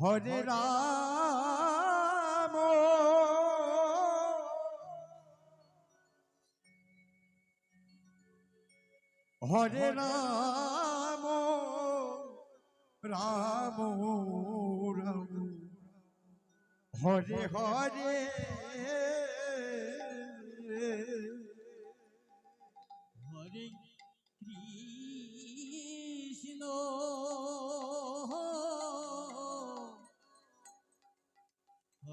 হরে Ram. হরে Ram. Ram Ram. Hare Hare. হরে Krishna.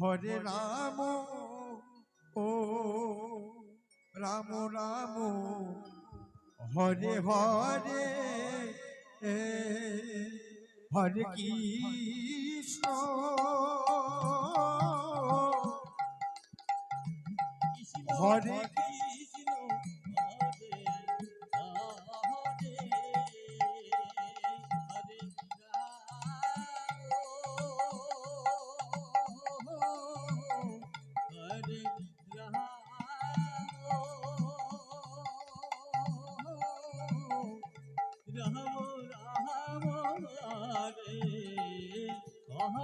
হরে Ram ও Ram Ram. Hare Hare Hare Krishna. হরে